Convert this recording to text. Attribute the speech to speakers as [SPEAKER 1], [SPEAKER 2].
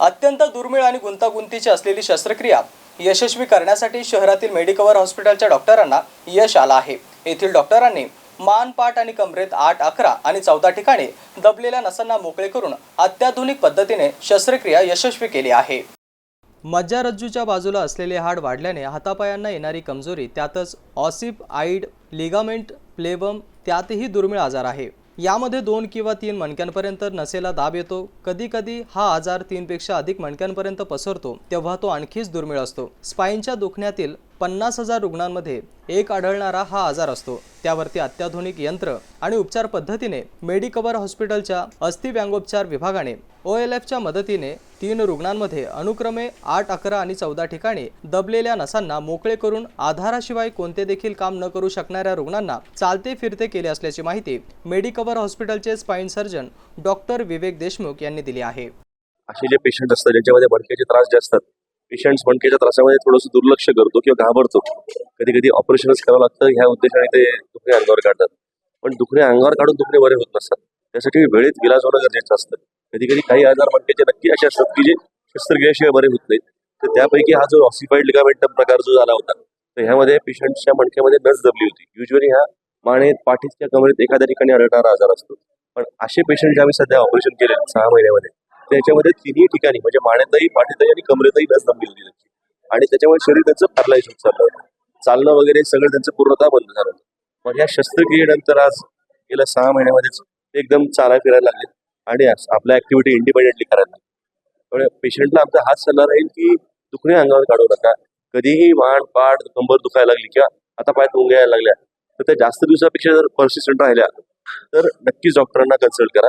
[SPEAKER 1] अत्यंत दुर्मिळ आणि गुंतागुंतीची असलेली शस्त्रक्रिया यशस्वी करण्यासाठी शहरातील मेडिकवर हॉस्पिटलच्या डॉक्टरांना यश आलं आहे. येथील डॉक्टरांनी मान पाठ आणि कमरेत आठ अकरा आणि चौदा ठिकाणी दबलेल्या नसांना मोकळे करून अत्याधुनिक पद्धतीने शस्त्रक्रिया यशस्वी केली आहे. मज्जारज्जूच्या बाजूला असलेले हाड वाढल्याने हातापायांना येणारी कमजोरी त्यातच ऑसिप आईड लिगामेंट प्लेबम त्यातही दुर्मिळ आजार आहे. यामध्ये दोन किंवा तीन मणक्यांपर्यंत नसेला दाब येतो. कधी कधी हा आजार तीनपेक्षा अधिक मणक्यांपर्यंत पसरतो तेव्हा तो आणखीच दुर्मिळ असतो. स्पाईनच्या दुखण्यातील पन्नास हजार रुग्णांमध्ये एक आढळणारा हा आजार असतो. त्यावरती अत्याधुनिक यंत्र आणि उपचार पद्धतीने मेडिकवर हॉस्पिटलच्या अस्थिव्यंगोपचार विभागाने ओ एल एफच्या मदतीने तीन रुग्णांमध्ये अनुक्रमे आठ अकरा आणि चौदा ठिकाणी दबलेल्या नसांना मोकळे करून आधाराशिवाय कोणते देखील काम न करू शकणाऱ्या रुग्णांना चालते फिरते केले असल्याची माहिती मेडिकवर हॉस्पिटलचे spine surgeon doctor Vivek Deshmukh यांनी दिली आहे.
[SPEAKER 2] असे जे पेशंट असतात ज्यांच्यामध्ये भडक्याचे त्रास जे असतात पेशंट्स मणक्याच्या त्रासामध्ये थोडंसं दुर्लक्ष करतो किंवा घाबरतो. कधी कधी ऑपरेशनच करावं लागतं ह्या उद्देशाने ते दुखणे अंगावर काढतात. पण दुखणे अंगावर काढून दुखणे बरे होत नसतात. त्यासाठी वेळेत विलाज होणं गरजेचं असतं. कधी कधी काही आजार मणक्याचे नक्की असे असतात की जे शस्त्रक्रियाशिवाय बरे होत नाहीत. तर त्यापैकी हा जो ऑसिफाईड लिगामेंटम प्रकार जो झाला होता तर ह्यामध्ये पेशंटच्या मणक्यामध्ये नस दबली होती. युजली ह्या माने पाठीच्या कमरेत एखाद्या ठिकाणी आढळणारा आजार असतो. पण असे पेशंट जे आम्ही सध्या ऑपरेशन केले सहा महिन्यामध्ये त्याच्यामध्ये तिन्ही ठिकाणी म्हणजे माण्यातही पाठीतही आणि कमरेतही लस दबली होती त्यांची. आणि त्याच्यामुळे शरीर त्यांचं पॅरलाइज होत चाललं होतं. चालणं वगैरे सगळं त्यांचं पूर्णतः बंद झालं होतं. मग या शस्त्रक्रियेनंतर आज गेल्या सहा महिन्यामध्येच ते एकदम चाला फिरायला लागले. आणि आज आपल्या ऍक्टिव्हिटी इंडिपेंडेंटली करायला लागली. त्यामुळे पेशंटला आमचा हाच सल्ला राहील की दुखणे अंगावर काढू नका. कधीही मान पाठ कंबर दुखायला लागली किंवा आता पाय तुंग यायला लागल्या तर त्या जास्त दिवसापेक्षा जर पर्सिस्टंट राहिल्या तर नक्कीच डॉक्टरांना कन्सल्ट करा.